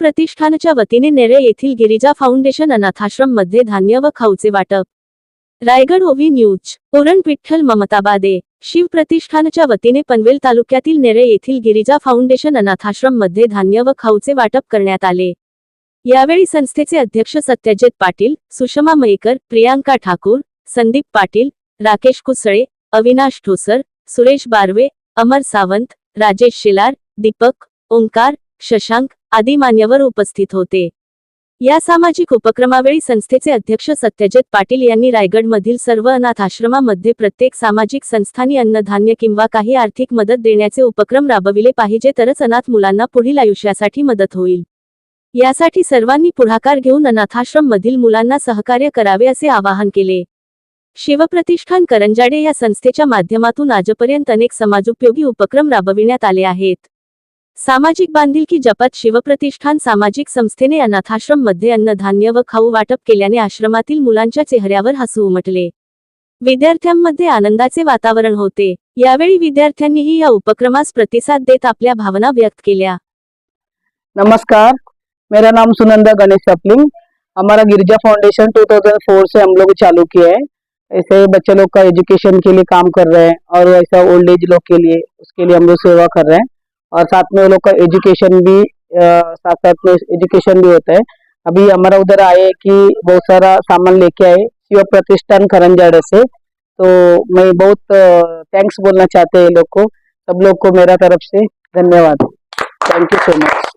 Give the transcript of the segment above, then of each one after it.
प्रतिष्ठानच्या वतीने नेरे येथील गिरिजा फाउंडेशन अनाथाश्रममध्ये धान्य व खाऊचे वाटप. रायगड ओवी न्यूज ओरण विठ्ठल ममताबादे शिव प्रतिष्ठानच्या वतीने पनवेल तालुक्यातील नेरे येथील गिरिजा फाउंडेशन अनाथाश्रममध्ये धान्य व खाऊचे वाटप करण्यात आले. यावेळी संस्थेचे अध्यक्ष सत्यजित पाटील सुषमा मयेकर प्रियांका ठाकूर संदीप पाटील राकेश कुसळे अविनाश ठोसर सुरेश बारवे अमर सावंत राजेश शिलार दीपक ओंकार शशांक आदी मान्यवर उपस्थित होते. या सामाजिक उपक्रमावेळी संस्थेचे अध्यक्ष सत्यजित पाटील यांनी रायगडमधील सर्व अनाथ आश्रमामध्ये प्रत्येक सामाजिक संस्थांनी अन्नधान्य किंवा काही आर्थिक मदत देण्याचे उपक्रम राबविले पाहिजे तरच अनाथ मुलांना पुढील आयुष्यासाठी मदत होईल. यासाठी सर्वांनी पुढाकार घेऊन अनाथाश्रम मधील मुलांना सहकार्य करावे असे आवाहन केले. शिवप्रतिष्ठान करंजाडे या संस्थेच्या माध्यमातून आजपर्यंत अनेक समाजोपयोगी उपक्रम राबविण्यात आले आहेत. सामाजिक बांधिलकी जपात शिवप्रतिष्ठान सामाजिक संस्थेने अनाथाश्रममध्ये अन्नधान्य व खाऊ वाटप केल्याने आश्रमातील मुलांच्या चेहऱ्यावर हसू उमटले. विद्यार्थ्यांमध्ये आनंदाचे वातावरण होते. यावेळी विद्यार्थ्यांनीही या उपक्रमास प्रतिसाद देत आपल्या भावना व्यक्त केल्या. नमस्कार. मेरा नाम सुनंदा गणेश सपलिंग. हमारा गिरजा फाउंडेशन 2004 से हम लोग चालू किया है. ऐसे बच्चे लोग का एजुकेशन के लिए काम कर रहे हैं और ऐसा ओल्ड एज लोग के लिए उसके लिए हम लोग सेवा कर रहे हैं. और साथ में वो लोग का एजुकेशन भी साथ साथ में एजुकेशन भी होता है। अभी हमारा उधर आए कि बहुत सारा सामान लेके आए शिव प्रतिष्ठान करंजाड़े से। तो मैं बहुत थैंक्स बोलना चाहते हैं ये लोग को सब लोग को मेरा तरफ से धन्यवाद। थैंक यू सो मच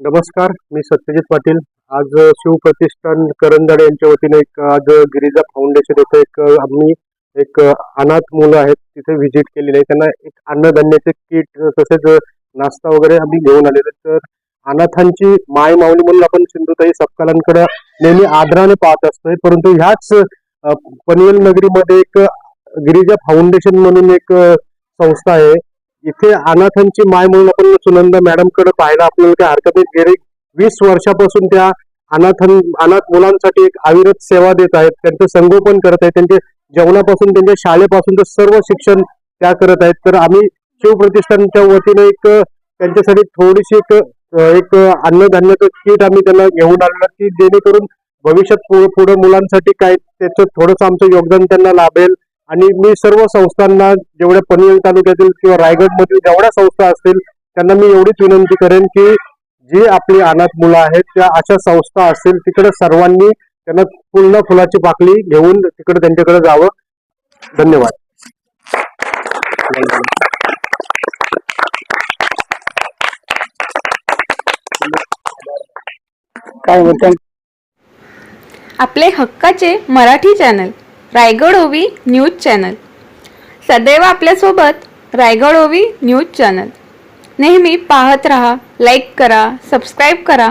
नमस्कार मी सत्यजित पाटील। आज शिवप्रतिष्ठान करंजाडे यांच्या वतीने एक आज गिरिजा फाउंडेशन येथे एक आम्ही एक अनाथ मुलं आहेत तिथे व्हिजिट केलेली आहे. त्यांना एक अन्नधान्याचे किट तसेच नाश्ता वगैरे आम्ही घेऊन आलेलो तर अनाथांची माय माऊली म्हणून आपण सिंधुताई सपकालांकडे नेहमी आदराने पाहत असतोय. परंतु ह्याच पनवेल नगरीमध्ये एक गिरिजा फाउंडेशन म्हणून एक संस्था आहे. इथे अनाथांची माय म्हणून आपण सुनंदा मॅडमकडे पाहायला आपल्याला काही हरकत नाही. गेले वीस वर्षापासून त्या अनाथ अनाथ मुलांसाठी एक अविरत सेवा देत आहेत. त्यांचं संगोपन करत आहेत. त्यांचे जेवणापासून त्यांच्या शाळेपासून सर्व शिक्षण त्या करत आहेत. तर आम्ही शिवप्रतिष्ठानच्या वतीने एक त्यांच्यासाठी थोडीशी एक एक अन्नधान्याचं किट आम्ही त्यांना घेऊन आलेलं की जेणेकरून भविष्यात पुढे मुलांसाठी काय त्याचं थोडंसं आमचं योगदान त्यांना लाभेल. आणि मी सर्व संस्थांना जेवढ्या पनवेल तालुक्यातील किंवा रायगडमधील जेवढ्या संस्था असतील त्यांना मी एवढीच विनंती करेन की जी आपली अनाथ मुलं आहेत त्या अशा संस्था असतील तिकडे सर्वांनी त्यांना पूर्ण फुलाची पाकळी घेऊन तिकडे त्यांच्याकडे जावं. धन्यवाद. काय बोलताय आपले हक्काचे मराठी चॅनल रायगड ओवी न्यूज चॅनल. सदैव आपल्यासोबत रायगड ओवी न्यूज चॅनल. नेहमी पाहत रहा लाईक करा सबस्क्राईब करा.